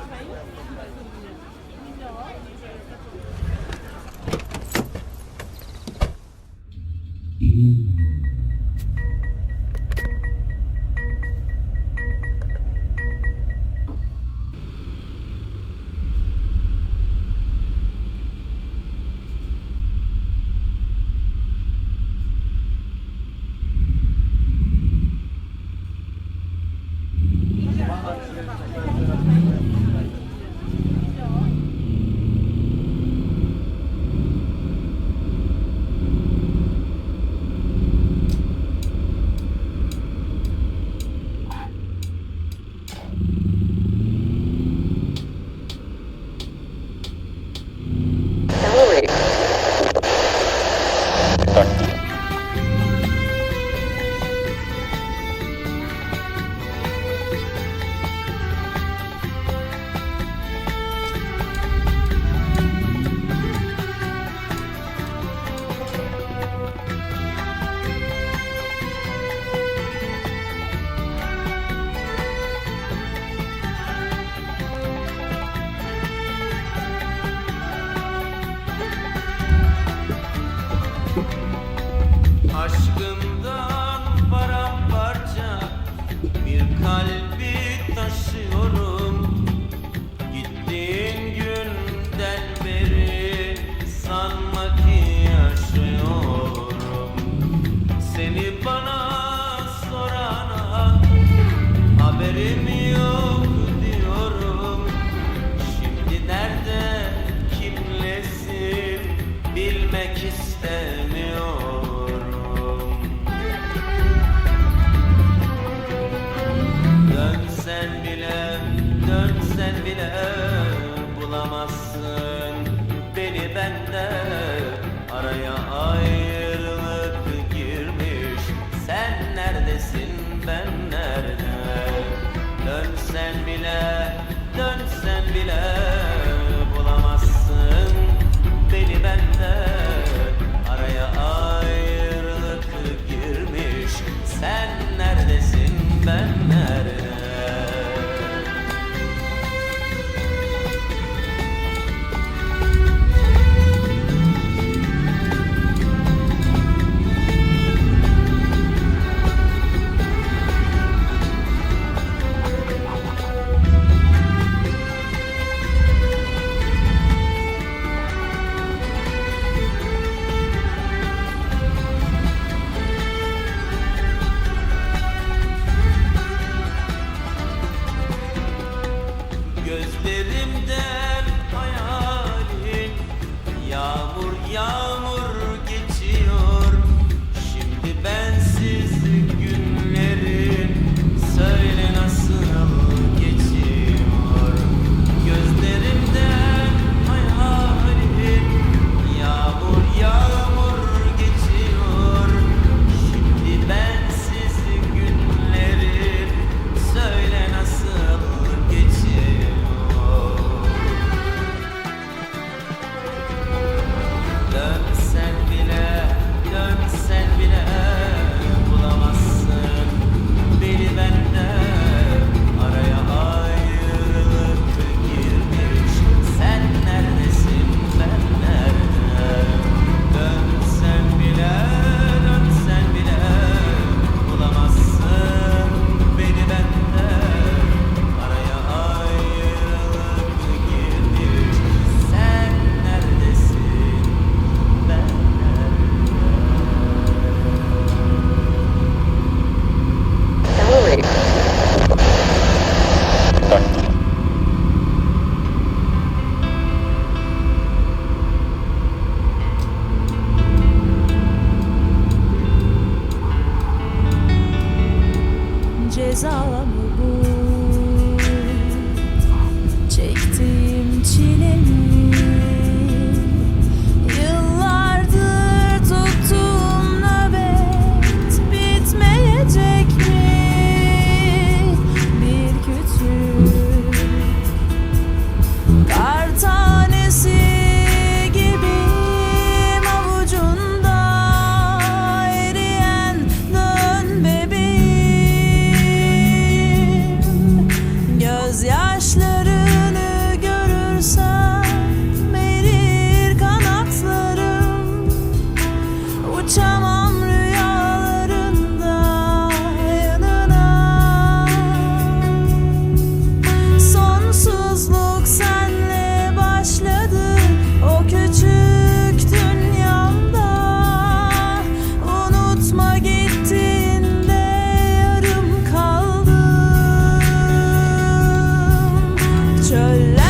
ভাই bile a love.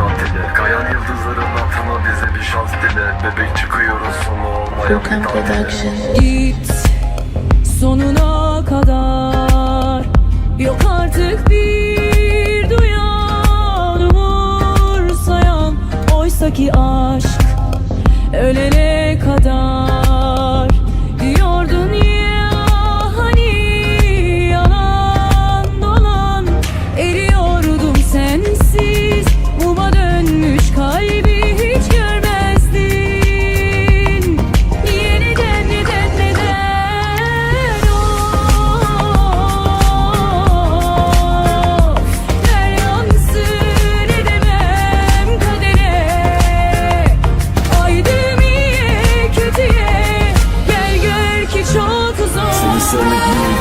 can dile Kayan yıldızların altına bize bir şans dile. Bebek çıkıyoruz sonu olmayan bir tane. Git sonuna kadar. Yok artık bir duyan umursayan. Oysa ki aşk ölene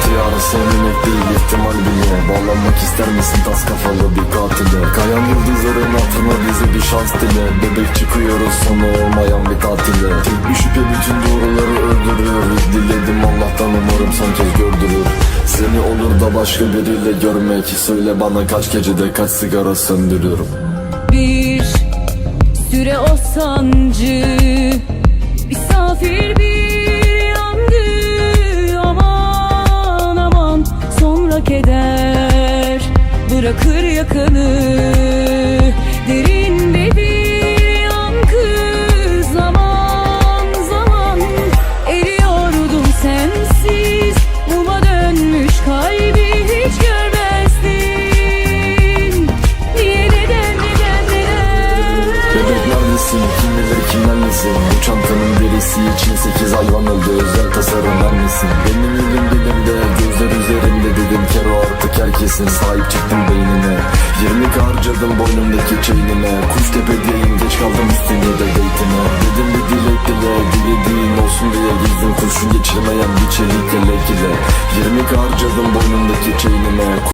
intihar Sevmemek değil ihtimal bile. Bağlanmak ister misin? Tas kafalı bir katile. Kayan yıldızların altına bize bir şans dile. Bebek çıkıyoruz sonu olmayan bir tatile. Tek bir şüphe bütün doğruları öldürüyor Diledim Allah'tan umarım son kez gördürür. Seni olur da başka biriyle görmek. Söyle bana kaç gecede kaç sigara söndürüyorum bir süre o sancı Misafir bir Bırakır yakanı Derinde bir yankı Zaman zaman eriyordum sensiz Muma dönmüş kalbi hiç görmezdin Niye neden neden neden Bebek neredesin? Kim bilir kimlerlesin? Bu çantanın derisi için sekiz hayvan öldü Özel tasarım ben misin? Benim elim dilimde Kero artık herkesin. Sahip çıktım beynine 20 harcadım boynumdaki çeynime. Kuş tepedeyim geç kaldım üstüne de beytime. Dedim bir dilek dile Dilediğin olsun diye gizlim kurşun geçirmeyen bir çelik yelek ile. 20 harcadım boynumdaki çeynime